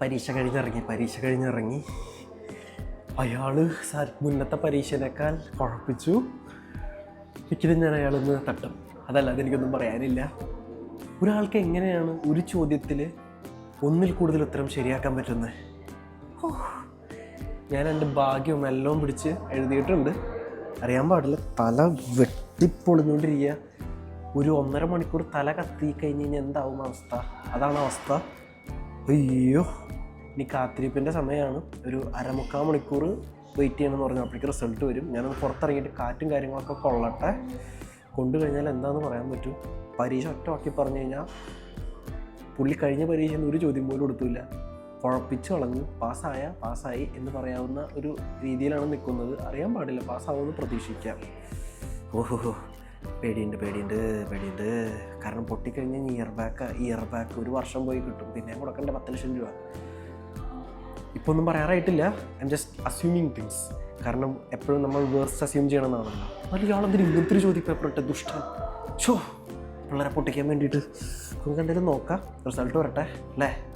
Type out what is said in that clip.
പരീക്ഷ കഴിഞ്ഞിറങ്ങി പരീക്ഷ കഴിഞ്ഞിറങ്ങി. അയാൾ മുന്നത്തെ പരീക്ഷേനേക്കാൾ കുഴപ്പിച്ചു. മിക്കതും ഞാൻ അയാളൊന്ന് തട്ടും. അതല്ലാതെ എനിക്കൊന്നും പറയാനില്ല. ഒരാൾക്ക് എങ്ങനെയാണ് ഒരു ചോദ്യത്തിൽ ഒന്നിൽ കൂടുതൽ ഉത്തരം ശരിയാക്കാൻ പറ്റുന്നത്? ഓ ഞാൻ എന്റെ ഭാഗ്യവും എല്ലാം പിടിച്ച് എഴുതിയിട്ടുണ്ട്. അറിയാൻ പാടില്ല. തല വെട്ടിപ്പൊളിഞ്ഞുകൊണ്ടിരിക്കുക. ഒരു ഒന്നര മണിക്കൂർ തല കത്തി കഴിഞ്ഞ് കഴിഞ്ഞാൽ എന്താവും അവസ്ഥ? അതാണ് അവസ്ഥ. അയ്യോ. ഇനി കാത്തിരിപ്പിന്റെ സമയമാണ്. ഒരു അരമുക്കാൽ മണിക്കൂർ വെയിറ്റ് ചെയ്യണമെന്ന് പറഞ്ഞു അപ്പോഴേക്ക് റിസൾട്ട് വരും. ഞാനത് പുറത്തിറങ്ങിയിട്ട് കാറ്റും കാര്യങ്ങളൊക്കെ കൊള്ളട്ടെ. കൊണ്ടു കഴിഞ്ഞാൽ എന്താണെന്ന് പറയാൻ പറ്റും? പരീക്ഷ ഒറ്റ വാക്കി പറഞ്ഞു കഴിഞ്ഞാൽ പുള്ളി കഴിഞ്ഞ പരീക്ഷയിൽ ഒരു ചോദ്യം പോലും കൊടുത്തില്ല. കുഴപ്പിച്ച് കളഞ്ഞു. പാസ്സായ പാസ്സായി എന്ന് പറയാവുന്ന ഒരു രീതിയിലാണ് നിൽക്കുന്നത്. അറിയാൻ പാടില്ല. പാസ്സാവുമെന്ന് പ്രതീക്ഷിക്കാം. ഓഹോ പേടിയുണ്ട് പേടിയുണ്ട് പേടിയുണ്ട്. കാരണം പൊട്ടിക്കഴിഞ്ഞാൽ ഇയർ ബാക്ക് ഇയർ ബാക്ക് ഒരു വർഷം പോയി കിട്ടും. പിന്നെ കൊടുക്കേണ്ട പത്ത് ലക്ഷം രൂപ. ഇപ്പോൾ ഒന്നും പറയാറായിട്ടില്ല. I M just assuming things കാരണം എപ്പോഴും നമ്മൾ വേർസ് അസ്യൂം ചെയ്യണമെന്നാണല്ലോ. അതിൽ ഇയാളെന്തിനും ഇങ്ങനത്തെ ഇട്ട് ദുഷ്ടൻ. ഷോ പിള്ളേരെ പൊട്ടിക്കാൻ വേണ്ടിയിട്ട്. നമുക്ക് എന്തെങ്കിലും നോക്കാം. റിസൾട്ട് വരട്ടെ അല്ലേ?